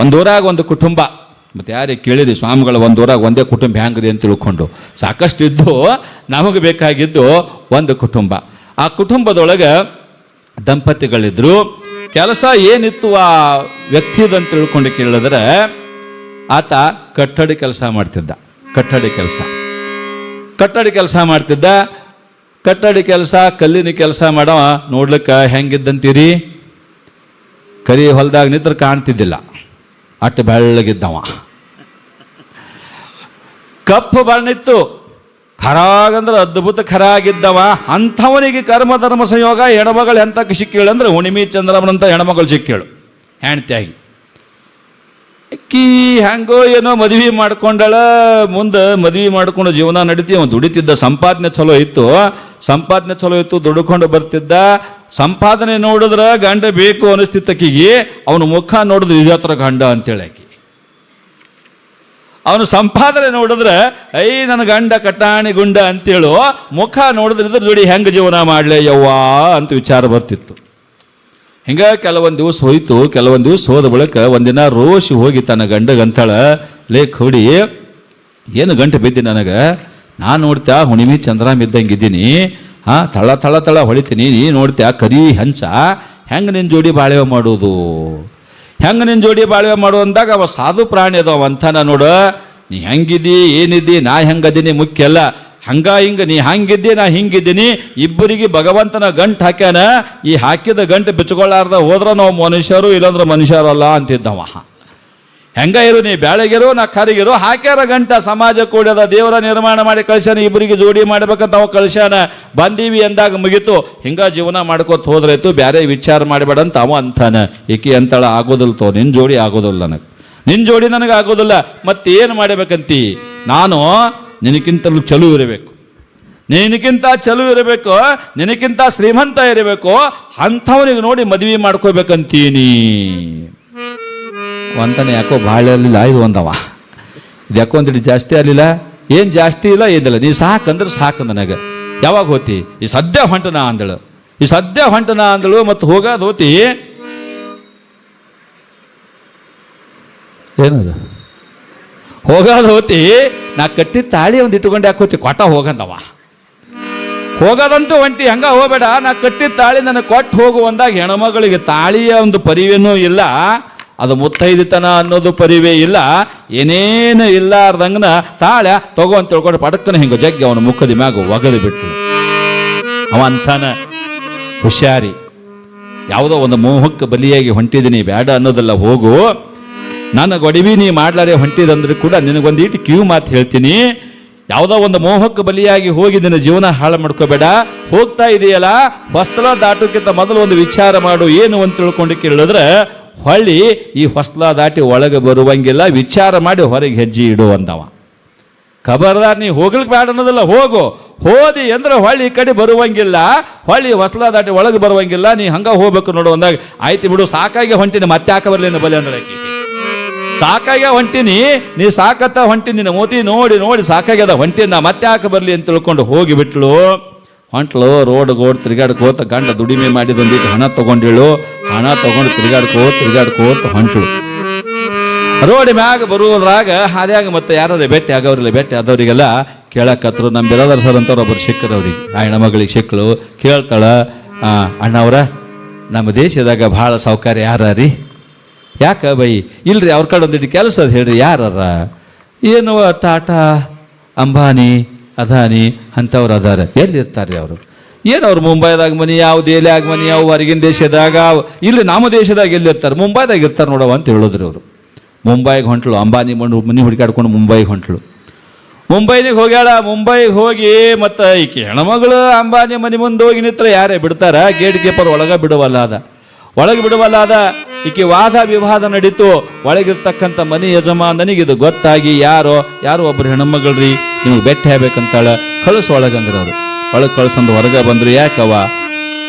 ಒಂದು ಊರಾಗ ಒಂದು ಕುಟುಂಬ. ಮತ್ತೆ ಯಾರಿಗೆ ಕೇಳಿದ್ರಿ ಸ್ವಾಮಿಗಳು ಒಂದೂರಾಗ ಒಂದೇ ಕುಟುಂಬ ಹ್ಯಾಂಗ್ರಿ ಅಂತ ತಿಳ್ಕೊಂಡು. ಸಾಕಷ್ಟು ಇದ್ದು ನಮಗೆ ಬೇಕಾಗಿದ್ದು ಒಂದು ಕುಟುಂಬ. ಆ ಕುಟುಂಬದೊಳಗೆ ದಂಪತಿಗಳಿದ್ರು. ಕೆಲಸ ಏನಿತ್ತು ಆ ವ್ಯಕ್ತಿದಂತ ತಿಳ್ಕೊಂಡು ಕೇಳಿದ್ರೆ, ಆತ ಕಟ್ಟಡಿ ಕೆಲಸ ಮಾಡ್ತಿದ್ದ. ಕಟ್ಟಡಿ ಕೆಲಸ. ಕಟ್ಟಡಿ ಕೆಲಸ ಮಾಡ್ತಿದ್ದ. ಕಟ್ಟಡಿ ಕೆಲಸ, ಕಲ್ಲಿನ ಕೆಲಸ ಮಾಡೋ ನೋಡ್ಲಿಕ್ಕೆ ಹೆಂಗಿದ್ದಂತೀರಿ? ಕರಿ ಹೊಲದಾಗ ನಿಂತ್ರೆ ಕಾಣ್ತಿದ್ದಿಲ್ಲ. ಅಟ್ಟು ಬೆಳ್ಳಗಿದ್ದವ. ಕಪ್ಪು ಬಣ್ಣಿತ್ತು. ಖರಾಗಂದ್ರೆ ಅದ್ಭುತ ಖರಾಗಿದ್ದವ. ಅಂಥವನಿಗೆ ಕರ್ಮ, ಧರ್ಮ, ಸಂಯೋಗ, ಹೆಣ್ಮಗಳು ಎಂತಕ್ಕೆ ಸಿಕ್ಕೇಳು ಅಂದ್ರೆ ಹುಣಿಮಿ ಚಂದ್ರಮನಂತ ಹೆಣ್ಮಗಳು ಸಿಕ್ಕೇಳು ಹೆಣ್ತಿಯಾಗಿ. ಅಕ್ಕಿ ಹೆಂಗೋ ಏನೋ ಮದುವೆ ಮಾಡ್ಕೊಂಡಳ. ಮುಂದೆ ಮದುವೆ ಮಾಡ್ಕೊಂಡು ಜೀವನ ನಡೀತಿ. ಅವನು ದುಡಿತಿದ್ದ ಸಂಪಾದನೆ ಚಲೋ ಇತ್ತು. ಸಂಪಾದನೆ ಚಲೋ ಇತ್ತು, ದುಡ್ಕೊಂಡು ಬರ್ತಿದ್ದ. ಸಂಪಾದನೆ ನೋಡಿದ್ರ ಗಂಡ ಬೇಕು ಅನಿಸ್ತಿತ್ತು ಆಕಿಗೆ ಅವನ ಮುಖ ನೋಡಿದ್ರೆ ಇದ್ರ ಗಂಡ ಅಂತೇಳಿ ಅವನು ಸಂಪಾದನೆ ನೋಡಿದ್ರೆ, ಐ, ನನ್ನ ಗಂಡ ಕಟ್ಟಾಣಿ ಗುಂಡ ಅಂತೇಳು, ಮುಖ ನೋಡಿದ್ರೆ ಇದ್ರ ಜೋಡಿ ಹೆಂಗೆ ಜೀವನ ಮಾಡಲೇ ಯವ್ವಾ? ಅಂತ ವಿಚಾರ ಬರ್ತಿತ್ತು. ಹಿಂಗೆ ಕೆಲವೊಂದು ದಿವಸ ಹೋಯ್ತು, ಕೆಲವೊಂದು ದಿವಸ ಹೋದ ಬಳಿಕ ಒಂದಿನ ರೋಷಿ ಹೋಗಿ ತನ್ನ ಗಂಡಗಂತಳ ಲೇ ಕೊಡಿ ಏನು ಗಂಟೆ ಬಿದ್ದಿ ನನಗೆ? ನಾನು ನೋಡ್ತ್ಯಾ ಹುಣಿಮಿ ಚಂದ್ರಾಮ್ ಇದ್ದಂಗಿದ್ದೀನಿ ಹಾ, ತಳ ತಳ ತಳ ಹೊಳಿತೀನಿ. ನೀ ನೋಡ್ತ್ಯಾ, ಕರಿ ಹಂಚ. ಹೆಂಗೆ ನಿನ್ನ ಜೋಡಿ ಬಾಳ್ವೆ ಮಾಡೋದು? ಹೆಂಗೆ ನಿನ್ನ ಜೋಡಿ ಬಾಳ್ವೆ ಮಾಡು ಅಂದಾಗ ಅವ ಸಾಧು ಪ್ರಾಣಿ ಅದಾವ ಅಂತಾನ ನೋಡು. ನೀ ಹೆಂಗಿದ್ದಿ, ಏನಿದ್ದಿ, ನಾ ಹೆಂಗದೀನಿ ಮುಖ್ಯ ಅಲ್ಲ. ಹಂಗ ಹಿಂಗೆ, ನೀ ಹಂಗಿದ್ದಿ, ನಾ ಹಿಂಗಿದ್ದೀನಿ. ಇಬ್ಬರಿಗೆ ಭಗವಂತನ ಗಂಟು ಹಾಕ್ಯಾನ. ಈ ಹಾಕಿದ ಗಂಟು ಬಿಚ್ಕೊಳ್ಳಾರ್ದ ಹೋದ್ರೆ ನಾವು ಮನುಷ್ಯರು ಇಲ್ಲಾಂದ್ರೆ ಮನುಷ್ಯರಲ್ಲ ಅಂತಿದ್ದವ. ಹೆಂಗ ಇರು ನೀ ಬ್ಯಾಳೆಗಿರೋ, ನಾ ಕರಿಗಿರೋ, ಹಾಕ್ಯಾರ ಗಂಟ ಸಮಾಜ ಕೂಡ್ಯದ ದೇವರ ನಿರ್ಮಾಣ ಮಾಡಿ ಕಳ್ಸ್ಯಾನ ಇಬ್ಬರಿಗೆ ಜೋಡಿ ಮಾಡ್ಬೇಕಂತ ಅವ ಕಳ್ಸ್ಯಾನ. ಬಂದೀವಿ ಅಂದಾಗ ಮುಗಿತು. ಹಿಂಗ ಜೀವನ ಮಾಡ್ಕೋತ ಹೋದ್ರಾಯ್ತು, ಬ್ಯಾರೆ ವಿಚಾರ ಮಾಡಬೇಡ ಅಂತ ಅವ ಅಂತಾನೆ. ಏಕಿ ಅಂತಳ ಆಗೋದಿಲ್ಲ ತೋ, ನಿನ್ ಜೋಡಿ ಆಗೋದಿಲ್ಲ ನನಗೆ. ನಿನ್ ಜೋಡಿ ನನಗೆ ಆಗೋದಿಲ್ಲ, ಮತ್ತೇನು ಮಾಡಬೇಕಂತಿ? ನಾನು ನಿನಕ್ಕಿಂತಲೂ ಚಲೋ ಇರಬೇಕು. ನಿನಕ್ಕಿಂತ ಚಲೋ ಇರಬೇಕು ನಿನಗಿಂತ ಶ್ರೀಮಂತ ಇರಬೇಕು, ಅಂಥವನಿಗೆ ನೋಡಿ ಮದುವೆ ಮಾಡ್ಕೋಬೇಕಂತೀನಿ. ಒಂದನೇ ಯಾಕೋ ಭಾಳ ಇರಲಿಲ್ಲ ಇದು ಒಂದವ. ಇದು ಯಾಕೋ ಒಂದಿಟ್ಟು ಜಾಸ್ತಿ ಆಗಲಿಲ್ಲ ಏನು ಜಾಸ್ತಿ ಇಲ್ಲ, ಏನಿಲ್ಲ. ನೀ ಸಾಕಂದ್ರೆ ಸಾಕು ನನಗೆ. ಯಾವಾಗ ಹೋತಿ? ಈ ಸದ್ಯ ಹೊಂಟನ ಅಂದಳು. ಈ ಸದ್ಯ ಹೊಂಟನ ಅಂದಳು ಮತ್ತು ಹೋಗೋದು ಹೋತಿ. ಏನದು? ಹೋಗೋದು ಹೋತಿ. ನಾ ಕಟ್ಟಿ ತಾಳಿ ಒಂದು ಇಟ್ಕೊಂಡು ಯಾಕೆ ಹೋತಿ? ಕೊಟ್ಟ ಹೋಗಂದವ. ಹೋಗೋದಂತೂ ಒಂಟಿ ಹಂಗ ಹೋಗಬೇಡ. ನಾ ಕಟ್ಟಿದ ತಾಳಿ ನನಗೆ ಕೊಟ್ಟು ಹೋಗು ಅಂದಾಗ ಹೆಣ್ಮಗಳಿಗೆ ತಾಳಿಯ ಒಂದು ಪರಿವೇನೂ ಇಲ್ಲ. ಅದು ಮುತ್ತೈದಿತನ ಅನ್ನೋದು ಪರಿವೇ ಇಲ್ಲ, ಏನೇನು ಇಲ್ಲಾರ್ದಂಗನ ತಾಳ ತಗೋ ಅಂತ ತಿಳ್ಕೊಂಡು ಪಡಕ್ಕನ ಹಿಂಗ ಜಗ್ಗಿ ಅವನ ಮುಖದ ಮ್ಯಾಗ ಒಗದು ಬಿಟ್ಲು. ಅವ ಅಂತಾನ ಹುಷಾರಿ. ಯಾವುದೋ ಒಂದು ಮೋಹಕ್ಕೆ ಬಲಿಯಾಗಿ ಹೊಂಟಿದ್ದೀನಿ ಬೇಡ ಅನ್ನೋದೆಲ್ಲ ಹೋಗು. ನನ್ನ ಗೊಡವಿ ನೀ ಮಾಡ್ಲಾರೆ ಹೊಂಟಿದಂದ್ರೆ ಕೂಡ ನಿನಗೊಂದು ನಿನಗೊಂದೀಟು ಕ್ಯೂ ಮಾತು ಹೇಳ್ತೀನಿ. ಯಾವುದೋ ಒಂದು ಮೋಹಕ್ಕೆ ಬಲಿಯಾಗಿ ಹೋಗಿ ನಿನ್ನ ಜೀವನ ಹಾಳು ಮಾಡ್ಕೋಬೇಡ. ಹೋಗ್ತಾ ಇದೆಯಲ್ಲ ಹೊಸ್ತಲ ದಾಟೋಕ್ಕಿಂತ ಮೊದಲು ಒಂದು ವಿಚಾರ ಮಾಡು, ಏನು ಅಂತ ತಿಳ್ಕೊಂಡು ಕೇಳಿದ್ರೆ ಹೊಳ್ಳಿ ಈ ಹೊಸ್ಲ ದಾಟಿ ಒಳಗೆ ಬರುವಂಗಿಲ್ಲ, ವಿಚಾರ ಮಾಡಿ ಹೊರಗೆ ಹೆಜ್ಜೆ ಇಡು ಅಂದವ ಖಬರ್ದಾರ್ ನೀ ಹೋಗ್ಲಿಕ್ಕೆ ಬೇಡ ಅನ್ನೋದಿಲ್ಲ, ಹೋಗು. ಹೋದಿ ಅಂದ್ರೆ ಹೊಳ್ಳಿ ಈ ಕಡೆ ಬರುವಂಗಿಲ್ಲ, ಹೊಳ್ಳಿ ಹೊಸ್ಲ ದಾಟಿ ಒಳಗೆ ಬರುವಂಗಿಲ್ಲ, ನೀ ಹಂಗ ಹೋಗ್ಬೇಕು ನೋಡು ಅಂದಾಗ, ಆಯ್ತು ಬಿಡು, ಸಾಕಾಗಿ ಹೊಂಟಿನಿ, ಮತ್ತೆ ಯಾಕೆ ಬರ್ಲಿ ಬಲಿ ಅಂದ್ರೆ ಸಾಕಾಗೆ ಹೊಂಟಿನಿ, ನೀ ಸಾಕತ್ತ ಹೊಂಟಿನಿ ನಿನ್ನ ಮೋತಿ ನೋಡಿ ನೋಡಿ ಸಾಕಾಗ್ಯದ ಹೊಂಟಿನ, ಮತ್ತೆ ಯಾಕೆ ಬರ್ಲಿ ಅಂತ ತಿಳ್ಕೊಂಡು ಹೋಗಿ ಬಿಟ್ಲು ಹೊಂಟ್ಲು ರೋಡ್ ಗೋಡ್ ತಿರ್ಗಾಡ್ಕೋತ ಗಂಡ ದುಡಿಮೆ ಮಾಡಿದ ಹಣ ತಗೊಂಡಿಳು. ಹಣ ತಗೊಂಡು ತಿರುಗಾಡ್ಕೋ ತಿರ್ಗಾಡ್ಕೋತ ಹೊಂಟ್ಳು. ರೋಡ್ ಮ್ಯಾಗ ಬರುವುದ್ರಾಗ ಹಾದ್ಯಾಗ ಮತ್ತೆ ಯಾರು ಭೇಟಿ ಆಗೋರಿಲ್ಲ, ಭೇಟಿ ಆದವರಿಗೆಲ್ಲ ಕೇಳಕತ್ರು. ನಮ್ಮ ಬಿರಾದರ್ ಸರ್ ಅಂತವ್ರು ಒಬ್ಬರು ಸಿಕ್ಕರು ಅವ್ರಿಗೆ. ಆ ಮಗಳಿಗೆ ಸಿಕ್ಕಳು. ಕೇಳ್ತಾಳ ಅಣ್ಣವ್ರ, ನಮ್ಮ ದೇಶದಾಗ ಭಾಳ ಸೌಕರ್ಯ ಯಾರ ರೀ ಯಾಕ ಬೈ, ಇಲ್ರಿ ಅವ್ರ ಕಡೆ ಒಂದಿಟ್ಟು ಕೆಲಸ ಅದ ಹೇಳ್ರಿ ಯಾರ ಏನು ಟಾಟಾ ಅಂಬಾನಿ ಅದಾನಿ ಅಂಥವ್ರು ಅದಾರ. ಎಲ್ಲಿರ್ತಾರೆ ಅವರು? ಏನು ಅವ್ರು ಮುಂಬೈದಾಗ ಮನಿ, ಯಾವ ದೆಹಲಿಯಾಗ ಮನಿ, ಯಾವ ಹೊರಗಿನ ದೇಶದಾಗ ಇಲ್ಲಿ ನಮ್ಮ ದೇಶದಾಗ ಎಲ್ಲಿರ್ತಾರೆ? ಮುಂಬೈದಾಗ ಇರ್ತಾರೆ ನೋಡವ ಅಂತ ಹೇಳಿದ್ರು ಅವರು ಮುಂಬೈಗೆ ಹೊಂಟ್ಳು ಅಂಬಾನಿ ಬಂದು ಮನಿ ಹುಡುಕಾಡ್ಕೊಂಡು ಮುಂಬೈಗೆ ಹೊಂಟ್ಳು ಮುಂಬೈನಿಗೆ ಹೋಗ್ಯಾಳ, ಮುಂಬೈಗೆ ಹೋಗಿ ಮತ್ತು ಈಕೆ ಹೆಣ್ಮಗಳು ಅಂಬಾನಿ ಮನೆ ಮುಂದೆ ಹೋಗಿ ನಿತ್ರ ಯಾರೇ ಬಿಡ್ತಾರ? ಗೇಟ್ ಕೀಪರ್ ಒಳಗ ಬಿಡುವಲ್ಲ ಅದ ಒಳಗೆ ಬಿಡುವಲ್ಲ ಅದ ಈಕೆ ವಾದ ವಿವಾದ ನಡೀತು. ಒಳಗಿರ್ತಕ್ಕಂಥ ಮನೆ ಯಜಮಾನನಿಗೆ ಇದು ಗೊತ್ತಾಗಿ, ಯಾರೋ ಯಾರೋ ಒಬ್ರು ಹೆಣ್ಮಗಳ್ರಿ, ನಿಮ್ಗೆ ಬೆಟ್ಟ ಆಗ್ಬೇಕಂತಾಳ ಕಳಿಸು ಒಳಗಂದ್ರೆ ಅವರು ಒಳಗೆ ಕಳ್ಸಂದು ಹೊರಗೆ ಬಂದ್ರು ಯಾಕವ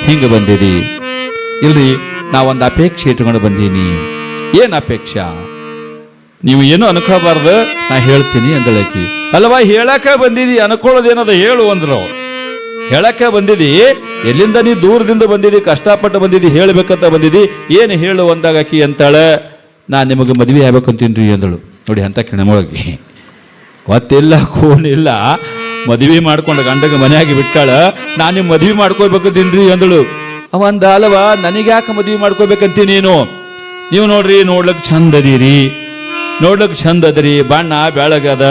ಹಿಂಗೆ ಬಂದಿದಿ? ಇಲ್ರಿ, ನಾವೊಂದು ಅಪೇಕ್ಷೆ ಇಟ್ಕೊಂಡು ಬಂದೀನಿ. ಏನು ಅಪೇಕ್ಷೆ? ನೀವು ಏನು ಅನ್ಕೋಬಾರ್ದು? ನಾ ಹೇಳ್ತೀನಿ ಅಂದಳಕಿ. ಅಲ್ವಾ ಹೇಳಕ ಬಂದಿದಿ, ಅನ್ಕೊಳ್ಳೋದೇನದ ಹೇಳು ಅಂದ್ರು. ಹೇಳಕ ಬಂದಿದಿ? ಎಲ್ಲಿಂದ ನೀ ದೂರದಿಂದ ಬಂದಿದಿ, ಕಷ್ಟಪಟ್ಟು ಬಂದಿದಿ, ಹೇಳ್ಬೇಕಂತ ಬಂದಿದಿ? ಏನು ಹೇಳು ಅಂದಾಗ ಆಕಿ ಅಂತಾಳೆ ನಾನು ನಿಮಗೆ ಮದುವೆ ರೀ ಅಂದಳು. ನೋಡಿ ಅಂತ ಕಿಣಮೊಳಗೆ ಗೊತ್ತಿಲ್ಲ ಇಲ್ಲ ಮದುವೆ ಮಾಡ್ಕೊಂಡು ಗಂಡಗೆ ಮನೆಯಾಗಿ ಬಿಟ್ಟಾಳ ನಾನು ನಿಮ್ಮ ಮದುವೆ ಮಾಡ್ಕೋಬೇಕಂತೀನ್ರಿ ಅಂದಳು. ಅವಂದ ಅಲ್ವಾ ನನಗೆ ಯಾಕೆ ಮದುವೆ ಮಾಡ್ಕೋಬೇಕಂತೀನಿ ನೀನು? ನೀವು ನೋಡ್ರಿ ಚಂದ ಅದೀರಿ ನೋಡ್ಲಕ್ ಚಂದ ಅದರಿ. ಬಣ್ಣ, ಬೆಳಗದ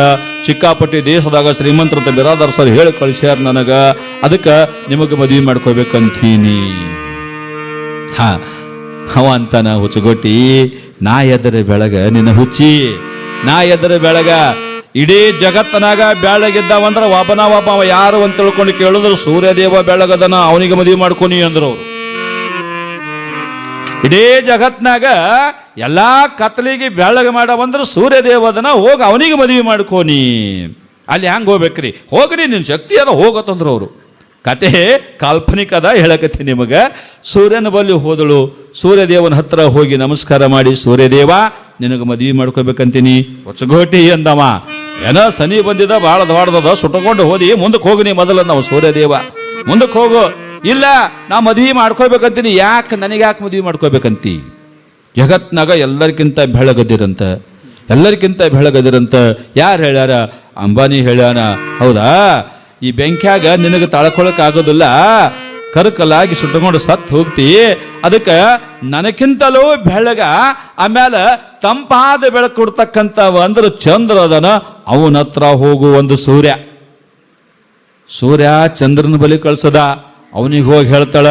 ಚಿಕ್ಕಾಪಟ್ಟಿ ದೇಶದಾಗ ಶ್ರೀಮಂತರಂತ ಬಿರಾದರ್ ಸರ್ ಹೇಳಿ ಕಳ್ಸ್ಯಾರ ನನಗ. ಅದಕ್ಕೆ ನಿಮಗೆ ಮದುವೆ ಮಾಡ್ಕೋಬೇಕಂತೀನಿ. ಹಾ ಅವ ಅಂತಾನ ಹುಚ್ಚುಗೊಟ್ಟಿ. ನಾ ಎದರೆ ಬೆಳಗ ನಿನ್ನ ಹುಚ್ಚಿ. ನಾ ಎದರೆ ಬೆಳಗ ಇಡೀ ಜಗತ್ತನಾಗ ಬೆಳಗಿದ್ದಾವಂದ್ರ ವಾಪನ ಅವ ಯಾರು ಅಂತ ತಿಳ್ಕೊಂಡು ಕೇಳಿದ್ರು, ಸೂರ್ಯದೇವ ಬೆಳಗದನ ಅವನಿಗೆ ಮದುವೆ ಮಾಡ್ಕೊನಿ ಅಂದ್ರು ಅವ್ರು. ಇಡೀ ಜಗತ್ನಾಗ ಎಲ್ಲ ಕತ್ಲಿಗೆ ಬೆಳಗ್ಗೆ ಸೂರ್ಯ ಸೂರ್ಯದೇವದನ ಹೋಗಿ ಅವನಿಗೆ ಮದುವೆ ಮಾಡ್ಕೋನಿ ಅಲ್ಲಿ ಹ್ಯಾಂಗೆ ಹೋಗ್ಬೇಕ್ರಿ? ಹೋಗ್ರಿ ನಿನ್ನ ಶಕ್ತಿ ಅದ ಹೋಗತ್ತಂದ್ರು ಅವರು. ಕತೆ ಅದ ಹೇಳಕತ್ತಿ ನಿಮಗೆ. ಸೂರ್ಯನ ಬಳಿ ಹೋದಳು. ಸೂರ್ಯದೇವನ ಹತ್ರ ಹೋಗಿ ನಮಸ್ಕಾರ ಮಾಡಿ, ಸೂರ್ಯದೇವ, ನಿನಗೆ ಮದುವೆ ಮಾಡ್ಕೋಬೇಕಂತೀನಿ. ಹೊಚ್ಚಗೋಟಿ ಅಂದವ ಏನ ಸನಿ ಬಂದಿದ ಭಾಳ ದಾಡ್ದದ ಸುಟ್ಟಕೊಂಡು ಹೋದಿ ಮುಂದಕ್ಕೆ ಹೋಗಿ ನೀ ಮೊದಲ ನಾವು ಸೂರ್ಯದೇವ. ಮುಂದಕ್ಕೆ ಹೋಗು. ಇಲ್ಲ, ನಾ ಮದುವೆ ಮಾಡ್ಕೋಬೇಕಂತೀನಿ ಯಾಕೆ ನನಗೆ ಯಾಕೆ ಮದುವೆ ಮಾಡ್ಕೋಬೇಕಂತಿ ಜಗತ್ನಾಗ ಎಲ್ಲರಿಗಿಂತ ಬೆಳಗದಿರಂತ ಎಲ್ಲರಿಗಿಂತ ಬೆಳಗದಿರಂತ ಯಾರು ಹೇಳ್ಯಾರ? ಅಂಬಾನಿ ಹೇಳ್ಯಾನ. ಹೌದಾ? ಈ ಬೆಂಕಿಯಾಗ ನಿನಗೆ ತಳ್ಕೊಳಕ್ ಆಗೋದಿಲ್ಲ. ಕರ್ಕಲಾಗಿ ಸುಟ್ಟಕೊಂಡು ಸತ್ತು ಹೋಗ್ತಿ. ಅದಕ್ಕೆ ನನಕ್ಕಿಂತಲೂ ಬೆಳಗ ಆಮೇಲೆ ತಂಪಾದ ಬೆಳಕು ಕೊಡ್ತಕ್ಕಂಥ ಅಂದ್ರೆ ಚಂದ್ರ ಅದನ. ಅವನ ಹತ್ರ ಹೋಗು ಒಂದು ಸೂರ್ಯ. ಸೂರ್ಯ ಚಂದ್ರನ ಬಲಿ ಕಳ್ಸದ. ಅವನಿಗೆ ಹೋಗಿ ಹೇಳ್ತಾಳ,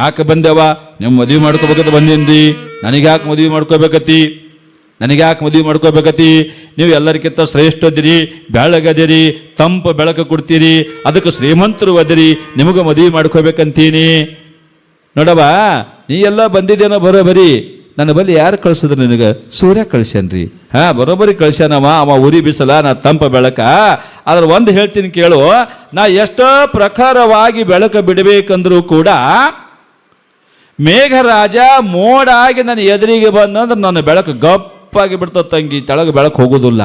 ಯಾಕೆ ಬಂದೆವ ನಿಮ್ಮ ಮದುವೆ ಮಾಡ್ಕೋಬೇಕಂತ ಬಂದಿಂದಿ. ನನಗೆ ಯಾಕೆ ಮದುವೆ ಮಾಡ್ಕೋಬೇಕತಿ ನನಗೆ ಯಾಕೆ ಮದುವೆ ಮಾಡ್ಕೋಬೇಕತಿ ನೀವು ಎಲ್ಲರಿಗಿಂತ ಶ್ರೇಷ್ಠ ಅದಿರಿ ಬೆಳಗದಿರಿ, ತಂಪು ಬೆಳಕು ಕೊಡ್ತೀರಿ, ಅದಕ್ಕೆ ಶ್ರೀಮಂತರು ಅದಿರಿ ನಿಮಗೆ ಮದುವೆ ಮಾಡ್ಕೋಬೇಕಂತೀನಿ. ನೋಡವ್ವ, ನೀ ಎಲ್ಲ ಬಂದಿದ್ದೇನೋ ಬರೋಬರಿ ನನ್ನ ಬಳಿ ಯಾರು ಕಳ್ಸಿದ್ರು ನಿನಗೆ? ಸೂರ್ಯ ಕಳ್ಸ್ಯಾನ್ರಿ. ಹಾ, ಬರೋಬ್ಬರಿ ಕಳ್ಸ್ಯಾನವ, ಅವ ಉರಿ ಬಿಸಲ, ನಾ ತಂಪ ಬೆಳಕ. ಆದ್ರೆ ಒಂದು ಹೇಳ್ತೀನಿ ಕೇಳು. ನಾ ಎಷ್ಟೋ ಪ್ರಖರವಾಗಿ ಬೆಳಕು ಬಿಡಬೇಕಂದ್ರೂ ಕೂಡ ಮೇಘರಾಜ ಮೋಡಾಗಿ ನನ್ನ ಎದುರಿಗೆ ಬಂದಂದ್ರೆ ನನ್ನ ಬೆಳಕು ಗಪ್ಪಾಗಿ ಬಿಡ್ತ ತಂಗಿ, ತೆಳಗೆ ಬೆಳಕು ಹೋಗುದಿಲ್ಲ.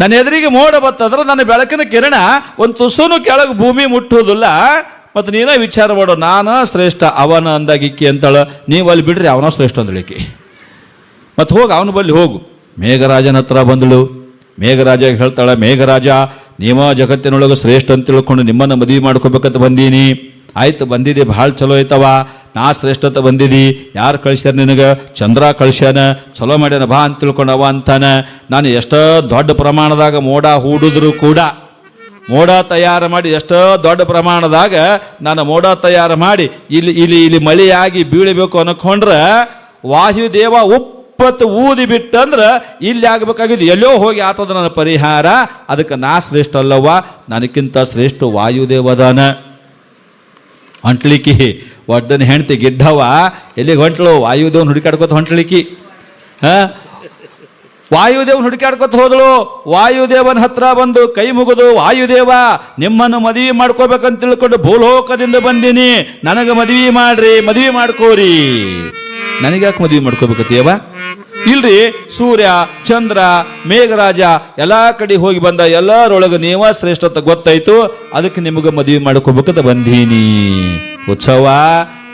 ನನ್ನ ಎದುರಿಗೆ ಮೋಡ ಬತ್ತಂದ್ರೆ ನನ್ನ ಬೆಳಕಿನ ಕಿರಣ ಒಂದು ತುಸುನು ಕೆಳಗೆ ಭೂಮಿ ಮುಟ್ಟುವುದಿಲ್ಲ. ಮತ್ತು ನೀನೇ ವಿಚಾರ ಮಾಡೋ, ನಾನು ಶ್ರೇಷ್ಠ, ಅವನ ಅಂದಾಗಿಕ್ಕಿ ಅಂತಳ. ನೀವು ಅಲ್ಲಿ ಬಿಡ್ರಿ, ಅವನ ಶ್ರೇಷ್ಠ ಅಂದಳಿಕೆ ಮತ್ತು ಹೋಗಿ, ಅವನ ಬಳಿ ಹೋಗು. ಮೇಘರಾಜನ ಹತ್ರ ಬಂದಳು. ಮೇಘರಾಜ ಹೇಳ್ತಾಳೆ, ಮೇಘರಾಜ, ನೀವ ಜಗತ್ತಿನೊಳಗೆ ಶ್ರೇಷ್ಠ ಅಂತ ತಿಳ್ಕೊಂಡು ನಿಮ್ಮನ್ನು ಮದುವೆ ಮಾಡ್ಕೋಬೇಕಂತ ಬಂದೀನಿ. ಆಯ್ತು, ಬಂದಿದೆ, ಭಾಳ ಚಲೋ ಐತವ ನಾ ಶ್ರೇಷ್ಠತೆ ಬಂದಿದಿ. ಯಾರು ಕಳಿಸ್ಯಾರ ನಿನಗೆ? ಚಂದ್ರ ಕಳಿಸ್ಯಾನ. ಚಲೋ ಮಾಡ್ಯಾನ, ಬಾ ಅಂತ ತಿಳ್ಕೊಂಡವ ಅಂತಾನೆ. ನಾನು ಎಷ್ಟೋ ದೊಡ್ಡ ಪ್ರಮಾಣದಾಗ ಮೋಡ ಹೂಡಿದ್ರು ಕೂಡ ಮೋಡ ತಯಾರು ಮಾಡಿ ಎಷ್ಟೋ ದೊಡ್ಡ ಪ್ರಮಾಣದಾಗ ನಾನು ಮೋಡ ತಯಾರು ಮಾಡಿ ಇಲ್ಲಿ ಇಲ್ಲಿ ಇಲ್ಲಿ ಮಳೆಯಾಗಿ ಬೀಳಬೇಕು ಅನ್ಕೊಂಡ್ರೆ ವಾಯುದೇವ ಉಪ್ಪತ್ತು ಊದಿ ಬಿಟ್ಟಂದ್ರೆ ಇಲ್ಲಿ ಆಗಬೇಕಾಗಿದ್ದು ಎಲ್ಲೋ ಹೋಗಿ ಆತದ ನನ್ನ ಪರಿಹಾರ. ಅದಕ್ಕೆ ನಾ ಶ್ರೇಷ್ಠ ಅಲ್ಲವ್ವ. ನನಗಿಂತ ಶ್ರೇಷ್ಠ ವಾಯುದೇವದಾನ. ಹೊಂಟ್ಲಿಕ್ಕಿ. ಒಡ್ಡನ ಹೆಂಡತಿ ಗಿಡ್ಡವ ಎಲ್ಲಿಗೆ ಹೊಂಟ್ಲು ವಾಯುದೇವನ ಹುಡುಕಾಡ್ಕೊತ ಹೊಂಟ್ಲಿಕ್ಕಿ. ಹಾ? ವಾಯುದೇವನ್ ಹುಡುಕಾಡ್ಕೊತ ಹೋದಳು ವಾಯುದೇವನ ಹತ್ರ ಬಂದು ಕೈ ಮುಗಿದು, ವಾಯುದೇವ, ನಿಮ್ಮನ್ನು ಮದುವೆ ಮಾಡ್ಕೋಬೇಕಂತ ತಿಳ್ಕೊಂಡು ಭೂಲೋಕದಿಂದ ಬಂದೀನಿ. ನನಗೆ ಮದುವೆ ಮಾಡ್ರಿ, ಮದುವೆ ಮಾಡ್ಕೋರಿ. ನನಗ್ಯಾಕೆ ಮದುವೆ ದೇವ? ಇಲ್ರಿ, ಸೂರ್ಯ, ಚಂದ್ರ, ಮೇಘರಾಜ ಎಲ್ಲ ಕಡೆ ಹೋಗಿ ಬಂದ, ಎಲ್ಲರೊಳಗೆ ನೀವ ಶ್ರೇಷ್ಠತೆ ಗೊತ್ತಾಯ್ತು. ಅದಕ್ಕೆ ನಿಮಗೆ ಮದುವೆ ಮಾಡ್ಕೋಬೇಕಂತ ಬಂದೀನಿ. ಉತ್ಸವ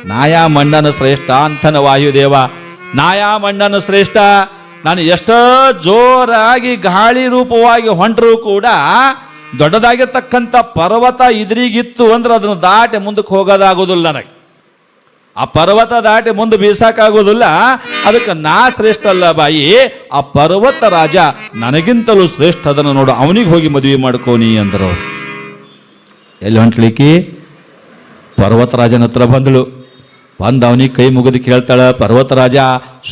ನಾಯಾ ಮಣ್ಣನ ಶ್ರೇಷ್ಠ ಅಂತನ ವಾಯುದೇವ. ನಾಯಾ ಮಣ್ಣನ ಶ್ರೇಷ್ಠ. ನಾನು ಎಷ್ಟೋ ಜೋರಾಗಿ ಗಾಳಿ ರೂಪವಾಗಿ ಹೊಂಟರೂ ಕೂಡ ದೊಡ್ಡದಾಗಿರ್ತಕ್ಕಂಥ ಪರ್ವತ ಇದ್ರಿಗಿತ್ತು ಅಂದ್ರೆ ಅದನ್ನು ದಾಟಿ ಮುಂದಕ್ಕೆ ಹೋಗೋದಾಗೋದಿಲ್ಲ ನನಗೆ. ಆ ಪರ್ವತ ದಾಟಿ ಮುಂದೆ ಬೀಸಕ್ಕಾಗೋದಿಲ್ಲ ಅದಕ್ಕೆ ನಾ ಶ್ರೇಷ್ಠ ಅಲ್ಲ ಬಾಯಿ. ಆ ಪರ್ವತ ರಾಜ ನನಗಿಂತಲೂ ಶ್ರೇಷ್ಠ, ಅದನ್ನು ನೋಡು, ಅವನಿಗೆ ಹೋಗಿ ಮದುವೆ ಮಾಡ್ಕೋನಿ ಅಂದರು. ಎಲ್ಲಿ ಹೊಂಟ್ಲಿಕ್ಕಿ? ಪರ್ವತರಾಜನ ಹತ್ರ ಬಂದಳು. ಬಂದು ಅವನಿಗೆ ಕೈ ಮುಗಿದು ಕೇಳ್ತಾಳ ಪರ್ವತರಾಜ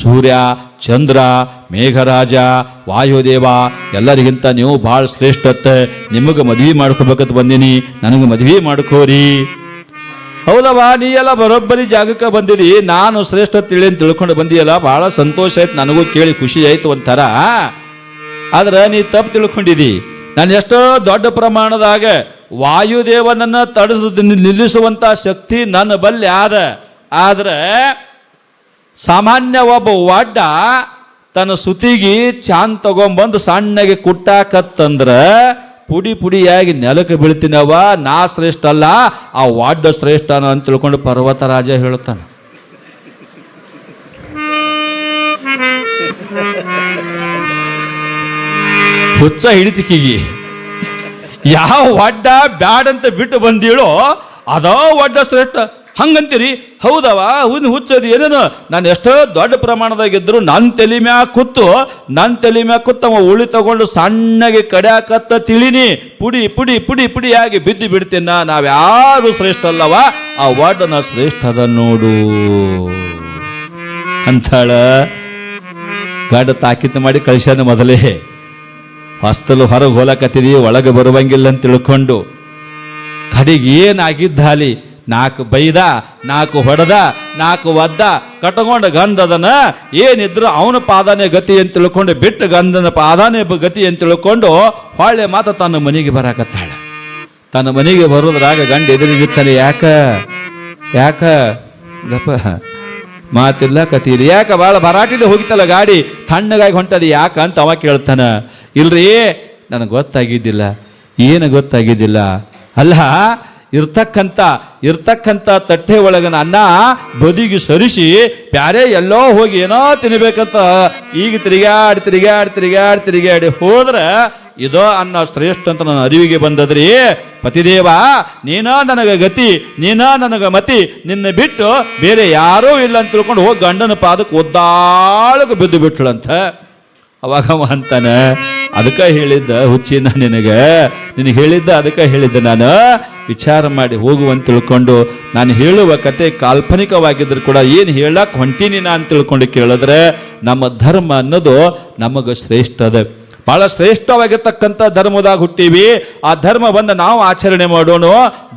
ಸೂರ್ಯ, ಚಂದ್ರ, ಮೇಘರಾಜ, ವಾಯುದೇವ, ಎಲ್ಲರಿಗಿಂತ ನೀವು ಭಾಳ ಶ್ರೇಷ್ಠತ್ತೆ. ನಿಮಗೆ ಮದುವೆ ಮಾಡ್ಕೋಬೇಕಂತ ಬಂದೀನಿ, ನನಗೆ ಮದುವೆ ಮಾಡ್ಕೋರಿ. ಹೌದವ ನೀ ಎಲ್ಲ ಬರೋಬ್ಬರಿ ಜಾಗಕ್ಕೆ ಬಂದಿರಿ ನಾನು ಶ್ರೇಷ್ಠ ತಿಳಿ ಅಂತ ತಿಳ್ಕೊಂಡು ಬಂದಿಯಲ್ಲ ಬಹಳ ಸಂತೋಷ ಆಯ್ತು, ನನಗೂ ಕೇಳಿ ಖುಷಿ ಆಯ್ತು ಒಂಥರ. ಆದ್ರೆ ನೀ ತಪ್ಪು ತಿಳ್ಕೊಂಡಿದಿ. ನಾನು ಎಷ್ಟೋ ದೊಡ್ಡ ಪ್ರಮಾಣದಾಗ ವಾಯುದೇವನನ್ನ ತಡೆದು ನಿಲ್ಲಿಸುವಂತ ಶಕ್ತಿ ನನ್ನ ಬಲ್ಲಿ ಆದ. ಆದ್ರೆ ಸಾಮಾನ್ಯ ಒಬ್ಬ ವಡ್ಡ ತನ್ನ ಸುತಿಗಿ ಚಾನ್ ತಗೊಂಬಂದು ಸಣ್ಣಗೆ ಕುಟ್ಟಾಕತ್ತಂದ್ರೆ ಪುಡಿ ಪುಡಿಯಾಗಿ ನೆಲಕ್ಕೆ ಬೀಳ್ತೀನವ ನಾ ಶ್ರೇಷ್ಠ ಅಲ್ಲ ಆ ವಾಡ್ಡ ಶ್ರೇಷ್ಠನ ಅಂತ ತಿಳ್ಕೊಂಡು ಪರ್ವತ ರಾಜ ಹೇಳ್ತಾನೆ ಹುಚ್ಚ ಹಿಡಿತಿಕಿಗಿ ಯಾವ ಒಡ್ಡ ಬ್ಯಾಡಂತ ಬಿಟ್ಟು ಬಂದೀಳೋ, ಅದೋ ಒಡ್ಡ ಶ್ರೇಷ್ಠ. ಹಂಗಂತೀರಿ? ಹೌದವ? ಹೂನ್ ಹುಚ್ಚದು ಏನೇನು? ನಾನು ಎಷ್ಟೋ ದೊಡ್ಡ ಪ್ರಮಾಣದಾಗಿದ್ರು ನನ್ನ ತಲೆ ಮ್ಯಾಗ ಕೂತು ನನ್ನ ತಲೆ ಮ್ಯಾಗ ಕೂತು ಉಳಿ ತಗೊಂಡು ಸಣ್ಣಗೆ ಕಡ್ಯಾಕತ್ತ ತಿಳಿನಿ. ಪುಡಿ ಪುಡಿ ಪುಡಿ, ಪುಡಿಯಾಗಿ ಬಿದ್ದು ಬಿಡ್ತೀನ ನಾವ್ಯಾರು ಶ್ರೇಷ್ಠ ಅಲ್ಲವ? ಆ ಒಡ್ಡನ ಶ್ರೇಷ್ಠದ ನೋಡು. ಅಂತಾಳ ಗಾಡ ತಾಕೀತು ಮಾಡಿ ಕಳಿಸ್ಯಾನ ಮೊದಲೇ. ಹೊಸ್ತಲು ಹೊರಗೆ ಹೋಲಕತ್ತಿದೀವಿ ಒಳಗೆ ಬರುವಂಗಿಲ್ಲ ಅಂತ ತಿಳ್ಕೊಂಡು. ಕಡೆಗೆ ಏನಾಗಿದ್ದಾಲಿ ನಾಲ್ಕು ಬೈದ, ನಾಲ್ಕು ಹೊಡೆದ, ನಾಲ್ಕು ಒದ್ದ ಕಟ್ಕೊಂಡು ಗಂಧದನ, ಏನಿದ್ರು ಅವನ ಪಾದನೇ ಗತಿ ಅಂತ ತಿಳ್ಕೊಂಡು ಬಿಟ್ಟು ಗಂಧನ ಪಾದಾನೇ ಗತಿ ಅಂತ ತಿಳ್ಕೊಂಡು ಹೊಳ್ಳೆ ಮಾತ ತನ್ನ ಮನೆಗೆ ಬರಾಕತ್ತಾಳೆ. ತನ್ನ ಮನೆಗೆ ಬರೋದ್ರಾಗ ಗಂಡ ಎದುರಿಗಿತ್ತಾನೆ ಯಾಕ? ಯಾಕ? ಗಪ್ಪ, ಮಾತಿಲ್ಲ ಇಲ್ಲ ಯಾಕ ಭಾಳ ಭರಾಟಿಲಿ ಹೋಗಿತ್ತಲ್ಲ ಗಾಡಿ? ತಣ್ಣಗಾಗಿ ಹೊಂಟದ ಯಾಕ? ಅಂತ ಅವ ಕೇಳ್ತಾನ. ಇಲ್ರಿ, ನನಗೆ ಗೊತ್ತಾಗಿದ್ದಿಲ್ಲ. ಏನು ಗೊತ್ತಾಗಿದ್ದಿಲ್ಲ? ಅಲ್ಲ ಇರ್ತಕ್ಕಂಥ ಇರ್ತಕ್ಕಂಥ ತಟ್ಟೆ ಒಳಗನ ಅನ್ನ ಬದಿಗೆ ಸರಿಸಿ ಪ್ಯಾರೆ ಎಲ್ಲೋ ಹೋಗಿ ಏನೋ ತಿನ್ಬೇಕಂತ ಈಗ ತಿರುಗಾಡಿ ತಿರುಗಾಡಿ ತಿರುಗಾಡಿ ತಿರುಗಾಡಿ ಹೋದ್ರೆ ಇದೋ ಅನ್ನ ಶ್ರೇಷ್ಠ ಅಂತ ನನ್ನ ಅರಿವಿಗೆ ಬಂದದ್ರಿ. ಪತಿದೇವ, ನೀನ ನನಗೆ ಗತಿ, ನೀನ ನನಗೆ ಮತಿ, ನಿನ್ನ ಬಿಟ್ಟು ಬೇರೆ ಯಾರೂ ಇಲ್ಲ ಅಂತ ತಿಳ್ಕೊಂಡು ಹೋಗಿ ಗಂಡನ ಪಾದಕ್ಕೆ ಒದ್ದಾಳಕ್ಕೆ ಬಿದ್ದು ಬಿಟ್ಳಂತ ಅವಾಗ ಅಂತಾನೆ, ಅದಕ್ಕೆ ಹೇಳಿದ್ದ ಹುಚ್ಚಿನ ನಿನಗೆ ನಿನಗೆ ಹೇಳಿದ್ದ ಅದಕ್ಕೆ ಹೇಳಿದ್ದೆ ನಾನು. ವಿಚಾರ ಮಾಡಿ ಹೋಗುವಂತ ತಿಳ್ಕೊಂಡು, ನಾನು ಹೇಳುವ ಕತೆ ಕಾಲ್ಪನಿಕವಾಗಿದ್ರು ಕೂಡ ಏನು ಹೇಳಕ್ಕೆ ಹೊಂಟೀನಿ ನಾನು ತಿಳ್ಕೊಂಡು ಕೇಳಿದ್ರೆ, ನಮ್ಮ ಧರ್ಮ ಅನ್ನೋದು ನಮಗೆ ಶ್ರೇಷ್ಠ ಬಹಳ ಶ್ರೇಷ್ಠವಾಗಿರ್ತಕ್ಕಂಥ ಧರ್ಮದಾಗ ಹುಟ್ಟೀವಿ. ಆ ಧರ್ಮ ಬಂದು ನಾವು ಆಚರಣೆ ಮಾಡೋಣ.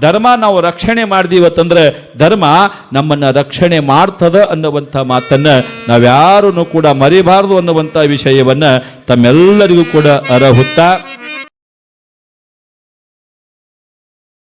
ಧರ್ಮ ನಾವು ರಕ್ಷಣೆ ಮಾಡಿದೀವತ್ತಂದ್ರೆ ಧರ್ಮ ನಮ್ಮನ್ನ ರಕ್ಷಣೆ ಮಾಡ್ತದ ಅನ್ನುವಂಥ ಮಾತನ್ನ ನಾವ್ಯಾರೂ ಕೂಡ ಮರಿಬಾರದು ಅನ್ನುವಂಥ ವಿಷಯವನ್ನ ತಮ್ಮೆಲ್ಲರಿಗೂ ಕೂಡ ಅರಹುತ್ತಾ.